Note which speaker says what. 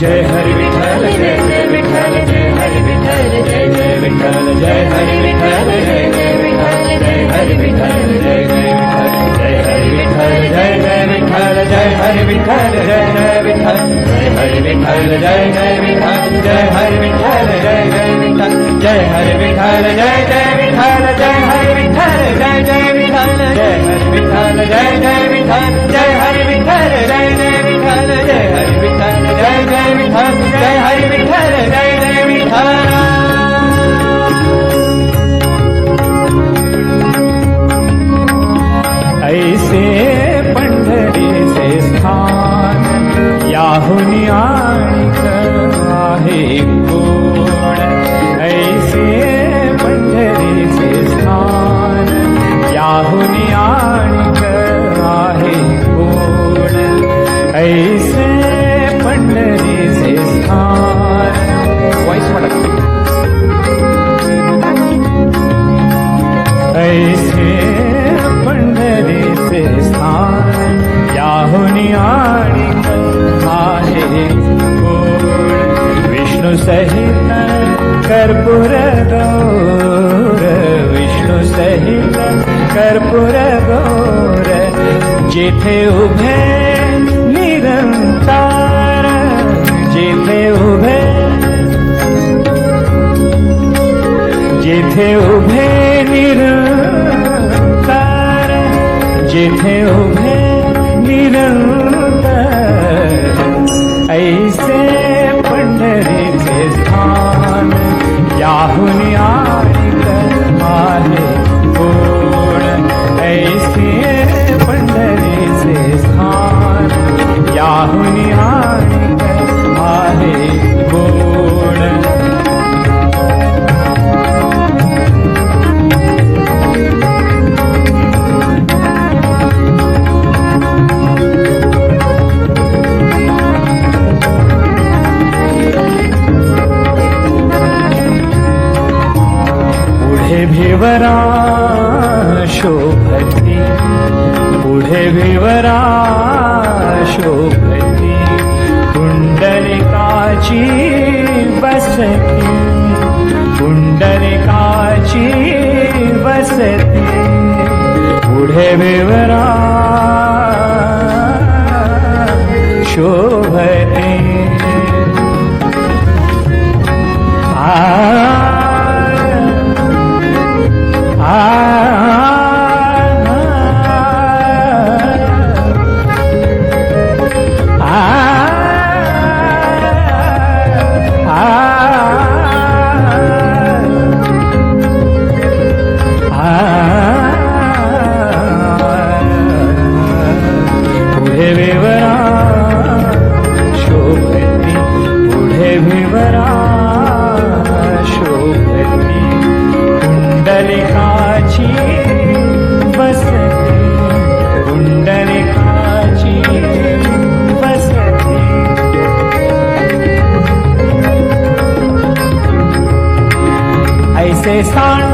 Speaker 1: जय हरि विठल जय जय विठल जय हरि विठल जय जय विठल जय हरि विठल जय जय विठल जय हरि विठल जय जय विठल जय हरि विठल जय जय विठल जय हरि विठल जय जय विठल जय हरि विठल जय जय विठल जय हरि विठल जय जय विठल जय हरि विठल जय जय विठल जय हरि विठल जय जय विठल जय हरि विठल जय जय विठल जय हरि विठल जय जय जय जय विठ्ठल जय हरी विठ्ठल जय सहित कर्पूर गौर विष्णू सहित कर्पूर गौर जेथे उभे निरंतार जेथे उभे जेथे उभे निरंतार जेथे उभे निरंतार ऐसे भिवरा शोभती पुढे भिवरा शोभती कुंडलिकाची बसती कुंडलिकाची बसती पुढे भिवरा शोभती 三。